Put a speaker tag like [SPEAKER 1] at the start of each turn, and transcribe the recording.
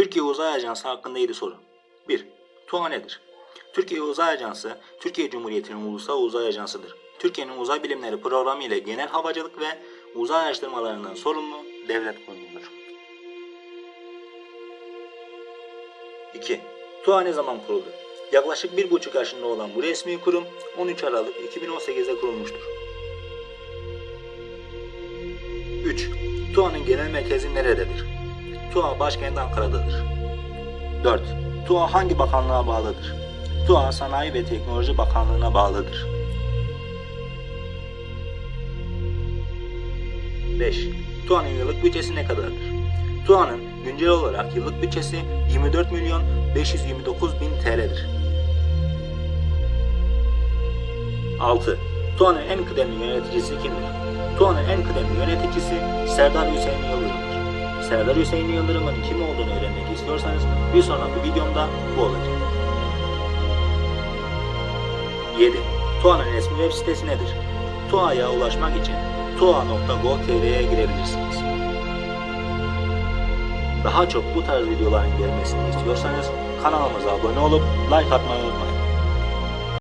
[SPEAKER 1] Türkiye Uzay Ajansı hakkında 7 soru. 1. TUA nedir? Türkiye Uzay Ajansı, Türkiye Cumhuriyeti'nin ulusal uzay ajansıdır. Türkiye'nin uzay bilimleri programı ile genel havacılık ve uzay araştırmalarından sorumlu devlet kurumudur. 2. TUA ne zaman kuruldu? Yaklaşık 1,5 yaşında olan bu resmi kurum 13 Aralık 2018'de kurulmuştur. 3. TUA'nın genel merkezi nerededir? TUA başkent Ankara'dadır. 4. TUA hangi bakanlığa bağlıdır? TUA Sanayi ve Teknoloji Bakanlığı'na bağlıdır. 5. TUA'nın yıllık bütçesi ne kadardır? TUA'nın güncel olarak yıllık bütçesi 24 milyon 529 bin TL'dir. 6. TUA'nın en kıdemli yöneticisi kimdir? TUA'nın en kıdemli yöneticisi Serdar Hüseyin Yıldırım'dır. Serdar Hüseyin Yıldırım'ın kim olduğunu öğrenmek istiyorsanız bir sonraki videomda bu olacak. 7. TUA'nın resmi web sitesi nedir? TUA'ya ulaşmak için tua.gov.tr'ye girebilirsiniz. Daha çok bu tarz videoların gelmesini istiyorsanız kanalımıza abone olup like atmayı unutmayın.